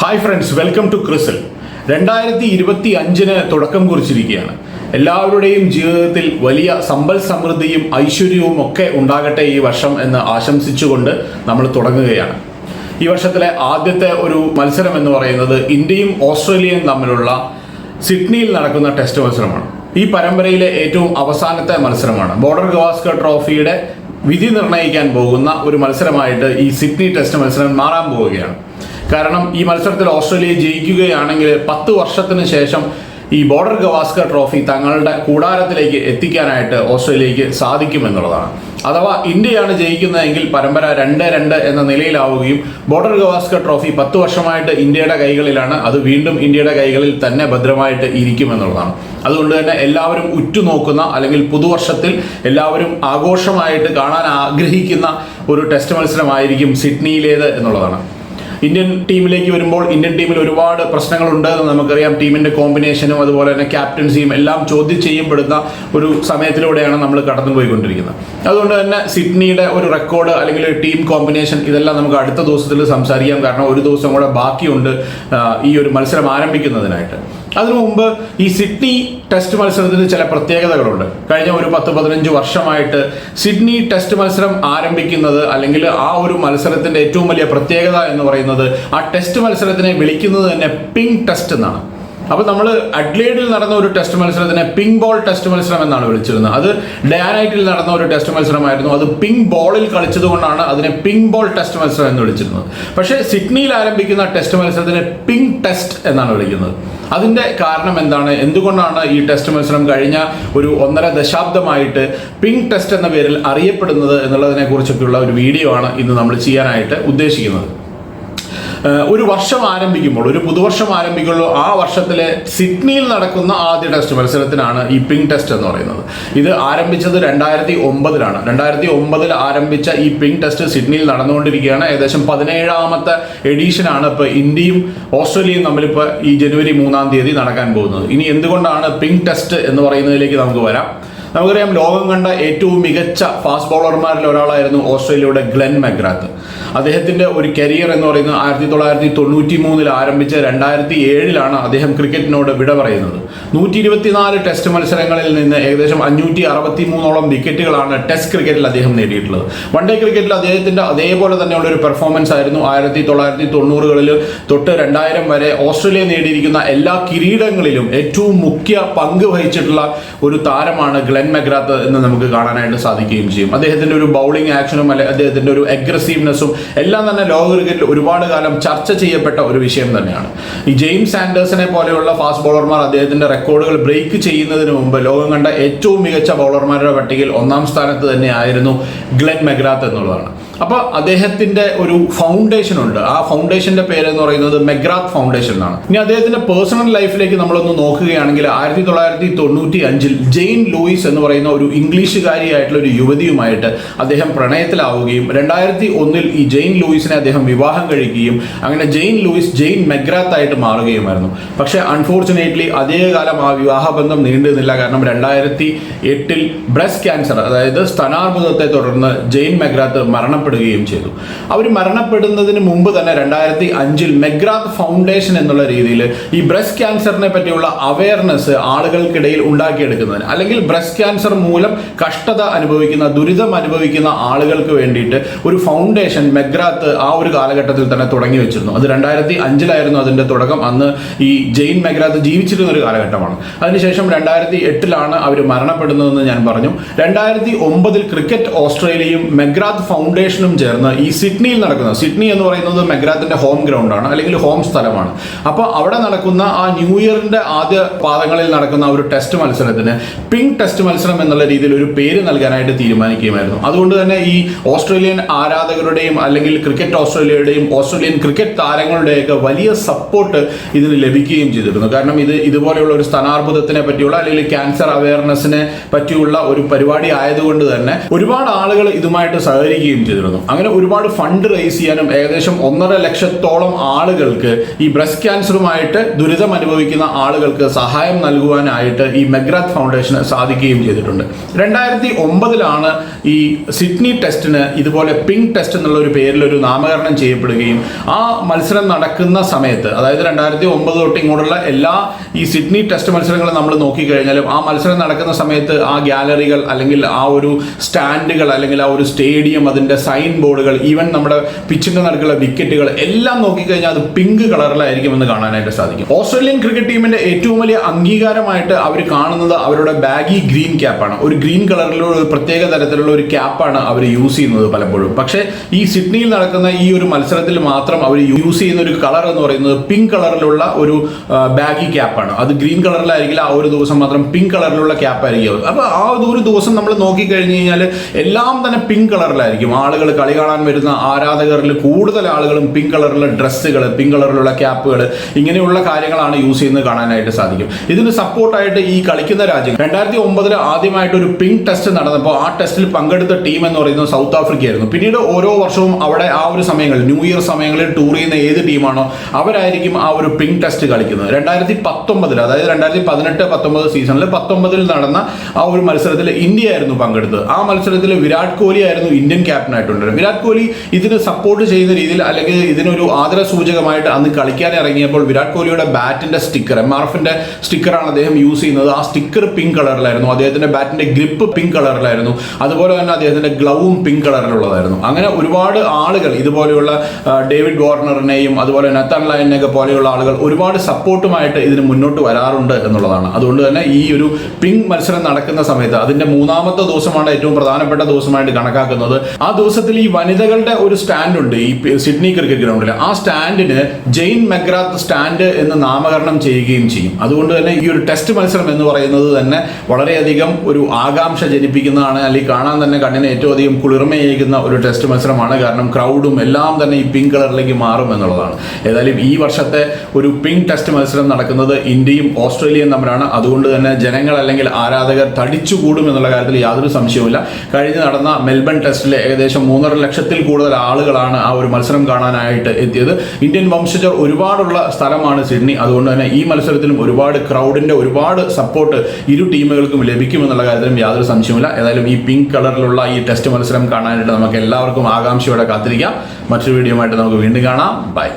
Hi friends welcome to ക്രിസൽ രണ്ടായിരത്തി ഇരുപത്തി അഞ്ചിന് തുടക്കം കുറിച്ചിരിക്കുകയാണ്. എല്ലാവരുടെയും ജീവിതത്തിൽ വലിയ സമ്പൽ സമൃദ്ധിയും ഐശ്വര്യവും ഒക്കെ ഉണ്ടാകട്ടെ ഈ വർഷം എന്ന് ആശംസിച്ചുകൊണ്ട് നമ്മൾ തുടങ്ങുകയാണ്. ഈ വർഷത്തിലെ ആദ്യത്തെ ഒരു മത്സരം എന്ന് പറയുന്നത് ഇന്ത്യയും ഓസ്ട്രേലിയയും തമ്മിലുള്ള സിഡ്നിയിൽ നടക്കുന്ന ടെസ്റ്റ് മത്സരമാണ്. ഈ പരമ്പരയിലെ ഏറ്റവും അവസാനത്തെ മത്സരമാണ്. ബോർഡർ ഗവാസ്കർ ട്രോഫിയുടെ വിധി നിർണയിക്കാൻ പോകുന്ന ഒരു മത്സരമായിട്ട് ഈ സിഡ്നി ടെസ്റ്റ് മത്സരം മാറാൻ പോവുകയാണ്. കാരണം ഈ മത്സരത്തിൽ ഓസ്ട്രേലിയ ജയിക്കുകയാണെങ്കിൽ പത്ത് വർഷത്തിന് ശേഷം ഈ ബോർഡർ ഗവാസ്കർ ട്രോഫി തങ്ങളുടെ കൂടാരത്തിലേക്ക് എത്തിക്കാനായിട്ട് ഓസ്ട്രേലിയക്ക് സാധിക്കുമെന്നുള്ളതാണ്. അഥവാ ഇന്ത്യയാണ് ജയിക്കുന്നതെങ്കിൽ പരമ്പര രണ്ട് രണ്ട് എന്ന നിലയിലാവുകയും ബോർഡർ ഗവാസ്കർ ട്രോഫി പത്ത് വർഷമായിട്ട് ഇന്ത്യയുടെ കൈകളിലാണ്. അത് വീണ്ടും ഇന്ത്യയുടെ കൈകളിൽ തന്നെ ഭദ്രമായിട്ട് ഇരിക്കുമെന്നുള്ളതാണ്. അതുകൊണ്ട് തന്നെ എല്ലാവരും ഉറ്റുനോക്കുന്ന അല്ലെങ്കിൽ പുതുവർഷത്തിൽ എല്ലാവരും ആഘോഷമായിട്ട് കാണാൻ ആഗ്രഹിക്കുന്ന ഒരു ടെസ്റ്റ് മത്സരമായിരിക്കും സിഡ്നിയിലേത് എന്നുള്ളതാണ്. ഇന്ത്യൻ ടീമിലേക്ക് വരുമ്പോൾ ഇന്ത്യൻ ടീമിൽ ഒരുപാട് പ്രശ്നങ്ങളുണ്ട് എന്ന് നമുക്കറിയാം. ടീമിന്റെ കോമ്പിനേഷനും അതുപോലെ തന്നെ ക്യാപ്റ്റൻസിയും എല്ലാം ചോദ്യം ചെയ്യപ്പെടുന്ന ഒരു സമയത്തിലൂടെയാണ് നമ്മൾ കടന്നുപോയിക്കൊണ്ടിരിക്കുന്നത്. അതുകൊണ്ട് തന്നെ സിഡ്നിയുടെ ഒരു റെക്കോർഡ് അല്ലെങ്കിൽ ഒരു ടീം കോമ്പിനേഷൻ ഇതെല്ലാം നമുക്ക് അടുത്ത ദിവസത്തിൽ സംസാരിക്കാം. കാരണം ഒരു ദിവസം കൂടെ ബാക്കിയുണ്ട് ഈ ഒരു മത്സരം ആരംഭിക്കുന്നതിനായിട്ട്. അതിനു മുമ്പ് ഈ സിഡ്നി ടെസ്റ്റ് മത്സരത്തിന് ചില പ്രത്യേകതകളുണ്ട്. കഴിഞ്ഞ ഒരു പത്ത് പതിനഞ്ച് വർഷമായിട്ട് സിഡ്നി ടെസ്റ്റ് മത്സരം ആരംഭിക്കുന്നത് അല്ലെങ്കിൽ ആ ഒരു മത്സരത്തിന്റെ ഏറ്റവും വലിയ പ്രത്യേകത എന്ന് പറയുന്നത് ആ ടെസ്റ്റ് മത്സരത്തിനെ വിളിക്കുന്നത് തന്നെ പിങ്ക് ടെസ്റ്റ് എന്നാണ്. അപ്പോൾ നമ്മൾ അഡ്ലേഡിൽ നടന്ന ഒരു ടെസ്റ്റ് മത്സരത്തിനെ പിങ്ക് ബോൾ ടെസ്റ്റ് മത്സരം എന്നാണ് വിളിച്ചിരുന്നത്. അത് ഡയാനൈറ്റിൽ നടന്ന ഒരു ടെസ്റ്റ് മത്സരമായിരുന്നു. അത് പിങ്ക് ബോളിൽ കളിച്ചതുകൊണ്ടാണ് അതിനെ പിങ്ക് ബോൾ ടെസ്റ്റ് മത്സരം എന്ന് വിളിച്ചിരുന്നത്. പക്ഷേ സിഡ്നിയിൽ ആരംഭിക്കുന്ന ടെസ്റ്റ് മത്സരത്തിനെ പിങ്ക് ടെസ്റ്റ് എന്നാണ് വിളിക്കുന്നത്. അതിന്റെ കാരണം എന്താണ്? എന്തുകൊണ്ടാണ് ഈ ടെസ്റ്റ് മത്സരം കഴിഞ്ഞ ഒരു ഒന്നര ദശാബ്ദമായിട്ട് പിങ്ക് ടെസ്റ്റ് എന്ന പേരിൽ അറിയപ്പെടുന്നത് എന്നുള്ളതിനെ കുറിച്ചൊക്കെയുള്ള ഒരു വീഡിയോ ആണ് ഇന്ന് നമ്മൾ ചെയ്യാനായിട്ട് ഉദ്ദേശിക്കുന്നത്. ഒരു വർഷം ആരംഭിക്കുമ്പോൾ ഒരു പുതുവർഷം ആരംഭിക്കുമ്പോൾ ആ വർഷത്തിലെ സിഡ്നിയിൽ നടക്കുന്ന ആദ്യ ടെസ്റ്റ് മത്സരത്തിനാണ് ഈ പിങ്ക് ടെസ്റ്റ് എന്ന് പറയുന്നത്. ഇത് ആരംഭിച്ചത് രണ്ടായിരത്തി ഒമ്പതിലാണ് രണ്ടായിരത്തി ഒമ്പതിൽ ആരംഭിച്ച ഈ പിങ്ക് ടെസ്റ്റ് സിഡ്നിയിൽ നടന്നുകൊണ്ടിരിക്കുകയാണ്. ഏകദേശം പതിനേഴാമത്തെ എഡീഷനാണ് ഇപ്പോൾ ഇന്ത്യയും ഓസ്ട്രേലിയയും തമ്മിലിപ്പോൾ ഈ ജനുവരി മൂന്നാം തീയതി നടക്കാൻ പോകുന്നത്. ഇനി എന്തുകൊണ്ടാണ് പിങ്ക് ടെസ്റ്റ് എന്ന് പറയുന്നതിലേക്ക് നമുക്ക് വരാം. നമുക്കറിയാം ലോകം കണ്ട ഏറ്റവും മികച്ച ഫാസ്റ്റ് ബോളർമാരിൽ ഒരാളായിരുന്നു ഓസ്ട്രേലിയയുടെ ഗ്ലെൻ മെഗ്രാത്ത്. അദ്ദേഹത്തിന്റെ ഒരു കരിയർ എന്ന് പറയുന്നത് ആയിരത്തി തൊള്ളായിരത്തി തൊണ്ണൂറ്റി മൂന്നിൽ ആരംഭിച്ച് രണ്ടായിരത്തി ഏഴിലാണ് അദ്ദേഹം ക്രിക്കറ്റിനോട് വിട പറയുന്നത്. നൂറ്റി ഇരുപത്തിനാല് ടെസ്റ്റ് മത്സരങ്ങളിൽ നിന്ന് ഏകദേശം അഞ്ഞൂറ്റി അറുപത്തി മൂന്നോളം വിക്കറ്റുകളാണ് ടെസ്റ്റ് ക്രിക്കറ്റിൽ അദ്ദേഹം നേടിയിട്ടുള്ളത്. വൺ ഡേ ക്രിക്കറ്റിൽ അദ്ദേഹത്തിന്റെ അതേപോലെ തന്നെയുള്ള ഒരു പെർഫോമൻസ് ആയിരുന്നു ആയിരത്തി തൊള്ളായിരത്തി തൊണ്ണൂറുകളിൽ തൊട്ട് രണ്ടായിരം വരെ ഓസ്ട്രേലിയ നേടിയിരിക്കുന്ന എല്ലാ കിരീടങ്ങളിലും ഏറ്റവും മുഖ്യ പങ്ക് വഹിച്ചിട്ടുള്ള ഒരു താരമാണ് ഗ്ലെൻ മെഗ്രാത്ത് എന്ന് നമുക്ക് കാണാനായിട്ട് സാധിക്കുകയും ചെയ്യും. അദ്ദേഹത്തിന്റെ ഒരു ബൗളിംഗ് ആക്ഷനും അല്ലെ അദ്ദേഹത്തിന്റെ ഒരു അഗ്രസീവ്നെസ്സും എല്ലാം തന്നെ ലോക ക്രിക്കറ്റിൽ ഒരുപാട് കാലം ചർച്ച ചെയ്യപ്പെട്ട ഒരു വിഷയം തന്നെയാണ്. ഈ ജെയിംസ് ആൻഡേഴ്സനെ പോലെയുള്ള ഫാസ്റ്റ് ബൗളർമാർ അദ്ദേഹത്തിന്റെ റെക്കോർഡുകൾ ബ്രേക്ക് ചെയ്യുന്നതിന് മുമ്പ് ലോകം കണ്ട ഏറ്റവും മികച്ച ബൗളർമാരുടെ പട്ടികയിൽ ഒന്നാം സ്ഥാനത്ത് തന്നെ ആയിരുന്നു ഗ്ലെൻ മെഗ്രാത്ത് എന്നുള്ളതാണ്. അപ്പൊ അദ്ദേഹത്തിന്റെ ഒരു ഫൗണ്ടേഷൻ ഉണ്ട്. ആ ഫൗണ്ടേഷന്റെ പേര് എന്ന് പറയുന്നത് മെഗ്രാത്ത് ഫൗണ്ടേഷൻ എന്നാണ്. ഇനി അദ്ദേഹത്തിന്റെ പേഴ്സണൽ ലൈഫിലേക്ക് നമ്മളൊന്ന് നോക്കുകയാണെങ്കിൽ ആയിരത്തി തൊള്ളായിരത്തി തൊണ്ണൂറ്റി അഞ്ചിൽ ജെയിൻ ലൂയിസ് എന്ന് പറയുന്ന ഒരു ഇംഗ്ലീഷുകാരിയായിട്ടുള്ള ഒരു യുവതിയുമായിട്ട് അദ്ദേഹം പ്രണയത്തിലാവുകയും രണ്ടായിരത്തി ഒന്നിൽ ഈ ജെയിൻ ലൂയിസിനെ അദ്ദേഹം വിവാഹം കഴിക്കുകയും അങ്ങനെ ജെയിൻ ലൂയിസ് ജെയിൻ മെഗ്രാത്ത് ആയിട്ട് മാറുകയുമായിരുന്നു. പക്ഷേ അൺഫോർച്ചുനേറ്റ്ലി കാലം ആ വിവാഹബന്ധം നീണ്ടുനിന്നില്ല. കാരണം രണ്ടായിരത്തി എട്ടിൽ ബ്രസ്റ്റ് ക്യാൻസർ അതായത് സ്തനാർബുദത്തെ തുടർന്ന് ജെയിൻ മെഗ്രാത്ത് മരണപ്പെടുകയും ചെയ്തു. അവർ മരണപ്പെടുന്നതിന് മുമ്പ് തന്നെ രണ്ടായിരത്തി അഞ്ചിൽ മെഗ്രാത്ത് ഫൗണ്ടേഷൻ എന്നുള്ള രീതിയിൽ ഈ ബ്രസ്റ്റ് ക്യാൻസറിനെ പറ്റിയുള്ള അവയർനെസ് ആളുകൾക്കിടയിൽ ഉണ്ടാക്കിയെടുക്കുന്നതിന് അല്ലെങ്കിൽ ബ്രസ്റ്റ് ക്യാൻസർ മൂലം കഷ്ടത അനുഭവിക്കുന്ന ദുരിതം അനുഭവിക്കുന്ന ആളുകൾക്ക് വേണ്ടിയിട്ട് ഒരു ഫൗണ്ടേഷൻ മെഗ്രാത്ത് ആ ഒരു കാലഘട്ടത്തിൽ തന്നെ തുടങ്ങി വെച്ചിരുന്നു. അത് രണ്ടായിരത്തി അഞ്ചിലായിരുന്നു അതിന്റെ തുടക്കം. അന്ന് ഈ ജെയിൻ മെഗ്രാത്ത് ജീവിച്ചിരുന്ന ഒരു കാലഘട്ടമാണ്. അതിനുശേഷം രണ്ടായിരത്തി എട്ടിലാണ് അവർ മരണപ്പെടുന്നതെന്ന് ഞാൻ പറഞ്ഞു. രണ്ടായിരത്തി ഒമ്പതിൽ ക്രിക്കറ്റ് ഓസ്ട്രേലിയയും മെഗ്രാത്ത് ഫൗണ്ടേഷനും ചേർന്ന് ഈ സിഡ്നിയിൽ നടക്കുന്ന സിഡ്നി എന്ന് പറയുന്നത് മെഗ്രാത്തിന്റെ ഹോം ഗ്രൗണ്ട് ആണ് അല്ലെങ്കിൽ ഹോം സ്ഥലമാണ്. അപ്പോൾ അവിടെ നടക്കുന്ന ആ ന്യൂ ഇയറിന്റെ ആദ്യ പാദങ്ങളിൽ നടക്കുന്ന ഒരു ടെസ്റ്റ് മത്സരത്തിന് പിങ്ക് ടെസ്റ്റ് മത്സരം എന്നുള്ള രീതിയിൽ ഒരു പേര് നൽകാനായിട്ട് തീരുമാനിക്കുകയുമായിരുന്നു. അതുകൊണ്ട് തന്നെ ഈ ഓസ്ട്രേലിയൻ ആരാധകരുടെയും അല്ലെങ്കിൽ ക്രിക്കറ്റ് ഓസ്ട്രേലിയയുടെയും ഓസ്ട്രേലിയൻ ക്രിക്കറ്റ് താരങ്ങളുടെയൊക്കെ വലിയ സപ്പോർട്ട് ഇതിന് ലഭിക്കുകയും ചെയ്തിരുന്നു. കാരണം ഇത് ഇതുപോലെയുള്ള ഒരു സ്ഥാനാർബുദത്തിനെ പറ്റിയുള്ള അല്ലെങ്കിൽ ക്യാൻസർ അവയർനെസ്സിനെ പറ്റിയുള്ള ഒരു പരിപാടി ആയതുകൊണ്ട് തന്നെ ഒരുപാട് ആളുകൾ ഇതുമായിട്ട് സഹകരിക്കുകയും ചെയ്തിരുന്നു. ചെയ്തിരുന്നു അങ്ങനെ ഒരുപാട് ഫണ്ട് റേസ് ചെയ്യാനും ഏകദേശം ഒന്നര ലക്ഷത്തോളം ആളുകൾക്ക് ഈ ബ്രസ്റ്റ് ക്യാൻസറുമായിട്ട് ദുരിതം അനുഭവിക്കുന്ന ആളുകൾക്ക് സഹായം നൽകുവാനായിട്ട് ഈ മെഗ്രാത്ത് ഫൗണ്ടേഷന് സാധിക്കുകയും ചെയ്തിട്ടുണ്ട്. രണ്ടായിരത്തി ഒമ്പതിലാണ് ഈ സിഡ്നി ടെസ്റ്റിന് ഇതുപോലെ പിങ്ക് ടെസ്റ്റ് എന്നുള്ള ഒരു പേരിൽ ഒരു നാമകരണം ചെയ്യപ്പെടുകയും ആ മത്സരം നടക്കുന്ന സമയത്ത് അതായത് രണ്ടായിരത്തി ഒമ്പത് തൊട്ട് ഇങ്ങോട്ടുള്ള എല്ലാ ഈ സിഡ്നി ടെസ്റ്റ് മത്സരങ്ങൾ നമ്മൾ നോക്കിക്കഴിഞ്ഞാലും ആ മത്സരം നടക്കുന്ന സമയത്ത് ആ ഗ്യാലറികൾ അല്ലെങ്കിൽ ആ ഒരു സ്റ്റാൻഡുകൾ അല്ലെങ്കിൽ ആ ഒരു സ്റ്റേഡിയം അതിന്റെ സൈൻ ബോർഡുകൾ ഈവൻ നമ്മുടെ പിച്ചിന്റെ നടുക്കുള്ള വിക്കറ്റുകൾ എല്ലാം നോക്കിക്കഴിഞ്ഞാൽ അത് പിങ്ക് കളറിലായിരിക്കും എന്ന് കാണാനായിട്ട് സാധിക്കും. ഓസ്ട്രേലിയൻ ക്രിക്കറ്റ് ടീമിന്റെ ഏറ്റവും വലിയ അംഗീകാരമായിട്ട് അവർ കാണുന്നത് അവരുടെ ബാഗി ഗ്രീൻ ക്യാപ്പാണ് ഒരു ഗ്രീൻ കളറിലുള്ള ഒരു പ്രത്യേക തരത്തിലുള്ള ഒരു ക്യാപ്പാണ് അവർ യൂസ് ചെയ്യുന്നത് പലപ്പോഴും. പക്ഷേ ഈ സിഡ്നിയിൽ നടക്കുന്ന ഈ ഒരു മത്സരത്തിൽ മാത്രം അവർ യൂസ് ചെയ്യുന്ന ഒരു കളർ എന്ന് പറയുന്നത് പിങ്ക് കളറിലുള്ള ഒരു ബാഗി ക്യാപ്പാണ് അത് ഗ്രീൻ കളറിലായിരിക്കില്ല ആ ഒരു ദിവസം മാത്രം പിങ്ക് കളറിലുള്ള ക്യാപ്പായിരിക്കും അപ്പോൾ ആ ഒരു ദിവസം നമ്മൾ നോക്കി നോക്കിക്കഴിഞ്ഞ് കഴിഞ്ഞാൽ എല്ലാം തന്നെ പിങ്ക് കളറിലായിരിക്കും ആളുകൾ കളി കാണാൻ വരുന്ന ആരാധകരിൽ കൂടുതൽ ആളുകളും പിങ്ക് കളറിലുള്ള ഡ്രസ്സുകൾ പിങ്ക് കളറിലുള്ള ക്യാപ്പുകൾ ഇങ്ങനെയുള്ള കാര്യങ്ങളാണ് യൂസ് ചെയ്യുന്നത് കാണാനായിട്ട് സാധിക്കും. ഇതിന് സപ്പോർട്ടായിട്ട് ഈ കളിക്കുന്ന രാജ്യം രണ്ടായിരത്തി ഒമ്പതിൽ ആദ്യമായിട്ട് ഒരു പിങ്ക് ടെസ്റ്റ് നടന്നപ്പോൾ ആ ടെസ്റ്റിൽ പങ്കെടുത്ത ടീം എന്ന് പറയുന്നത് സൗത്ത് ആഫ്രിക്ക ആയിരുന്നു. പിന്നീട് ഓരോ വർഷവും അവിടെ ആ ഒരു സമയങ്ങളിൽ ന്യൂ ഇയർ സമയങ്ങളിൽ ടൂർ ചെയ്യുന്ന ഏത് ടീമാണോ അവരായിരിക്കും ആ ഒരു പിങ്ക് ടെസ്റ്റ് കളിക്കുന്നത്. രണ്ടായിരത്തി പത്തൊമ്പതിൽ അതായത് രണ്ടായിരത്തി പതിനെട്ട് പത്തൊമ്പത് സീസണിൽ പത്തൊമ്പതിൽ നടന്ന ആ ഒരു മത്സരത്തിൽ ഇന്ത്യ ആയിരുന്നു പങ്കെടുത്തത്. ആ മത്സരത്തിൽ വിരാട് കോഹ്ലി ആയിരുന്നു ഇന്ത്യൻ ക്യാപ്റ്റനായിട്ടുണ്ട് വിരാട് കോഹ്ലി ഇതിന് സപ്പോർട്ട് ചെയ്യുന്ന രീതിയിൽ അല്ലെങ്കിൽ ഇതിനൊരു ആദര സൂചകമായിട്ട് അന്ന് കളിക്കാൻ ഇറങ്ങിയപ്പോൾ വിരാട് കോഹ്ലിയുടെ ബാറ്റിന്റെ സ്റ്റിക്കർ എം ആർ എഫിന്റെ സ്റ്റിക്കറാണ് അദ്ദേഹം യൂസ് ചെയ്യുന്നത്. ആ സ്റ്റിക്കർ പിങ്ക് കളറിലായിരുന്നു അദ്ദേഹത്തിന്റെ ബാറ്റിന്റെ ഗ്രിപ്പ് പിങ്ക് കളറിലായിരുന്നു അതുപോലെ തന്നെ അദ്ദേഹത്തിന്റെ ഗ്ലൗവും പിങ്ക് കളറിലുള്ളതായിരുന്നു അങ്ങനെ ഒരുപാട് ആളുകൾ ഇതുപോലെയുള്ള ഡേവിഡ് വാർണറിനെയും അതുപോലെ നത്തൻ ലൈനെയൊക്കെ പോലെയുള്ള ആളുകൾ ഒരുപാട് സപ്പോർട്ടുമായിട്ട് ഇതിന് മുന്നോട്ട് വരാറുണ്ട് എന്നുള്ളതാണ്. അതുകൊണ്ട് തന്നെ ഈ ഒരു പിങ്ക് മത്സരം നടക്കുന്ന സമയത്ത് അതിന്റെ മൂന്നാമത്തെ ദിവസമാണ് ഏറ്റവും പ്രധാനപ്പെട്ട ദിവസമായിട്ട് കണക്കാക്കുന്നത്. ആ ദിവസത്തിൽ ഈ വനിതകളുടെ ഒരു സ്റ്റാൻഡ് ഉണ്ട് ഈ സിഡ്നി ക്രിക്കറ്റ് ഗ്രൗണ്ടിൽ ആ സ്റ്റാൻഡിന് ജെയിൻ മെഗ്രാത്ത് സ്റ്റാൻഡ് എന്ന് നാമകരണം ചെയ്യുകയും ചെയ്യും. അതുകൊണ്ട് തന്നെ ഈ ഒരു ടെസ്റ്റ് മത്സരം എന്ന് പറയുന്നത് തന്നെ വളരെയധികം ഒരു ആകാംക്ഷ ജനിപ്പിക്കുന്നതാണ്. അല്ലെങ്കിൽ കാണാൻ തന്നെ കണ്ണിന് ഏറ്റവും അധികം കുളിർമയേകുന്ന ഒരു ടെസ്റ്റ് മത്സരമാണ്. കാരണം ക്രൗഡും എല്ലാം തന്നെ ഈ പിങ്ക് കളറിലേക്ക് മാറും എന്നുള്ളതാണ്. ഏതായാലും ഈ വർഷത്തെ ഒരു പിങ്ക് ടെസ്റ്റ് മത്സരം നടക്കുന്നത് ഇന്ത്യയും ഓസ്ട്രേലിയയും തമ്മിലാണ്. അതുകൊണ്ട് തന്നെ ജനങ്ങൾ അല്ലെങ്കിൽ ആരാധകർ തടിച്ചുകൂടും എന്നുള്ള കാര്യത്തിൽ യാതൊരു സംശയവുമില്ല. കഴിഞ്ഞ് നടന്ന മെൽബൺ ടെസ്റ്റിലെ ഏകദേശം മൂന്നര ലക്ഷത്തിൽ കൂടുതൽ ആളുകളാണ് ആ ഒരു മത്സരം കാണാനായിട്ട് എത്തിയത്. ഇന്ത്യൻ വംശജർ ഒരുപാടുള്ള സ്ഥലമാണ് സിഡ്നി. അതുകൊണ്ട് തന്നെ ഈ മത്സരത്തിലും ഒരുപാട് ക്രൗഡിന്റെ ഒരുപാട് സപ്പോർട്ട് ഇരു ടീമുകൾക്കും ലഭിക്കുമെന്നുള്ള കാര്യത്തിലും യാതൊരു സംശയമില്ല ഏതായാലും ഈ പിങ്ക് കളറിലുള്ള ഈ ടെസ്റ്റ് മത്സരം കാണാനായിട്ട് നമുക്ക് എല്ലാവർക്കും ആകാംക്ഷയോടെ കാത്തിരിക്കാം. മറ്റൊരു വീഡിയോ ആയിട്ട് നമുക്ക് വീണ്ടും കാണാം. ബൈ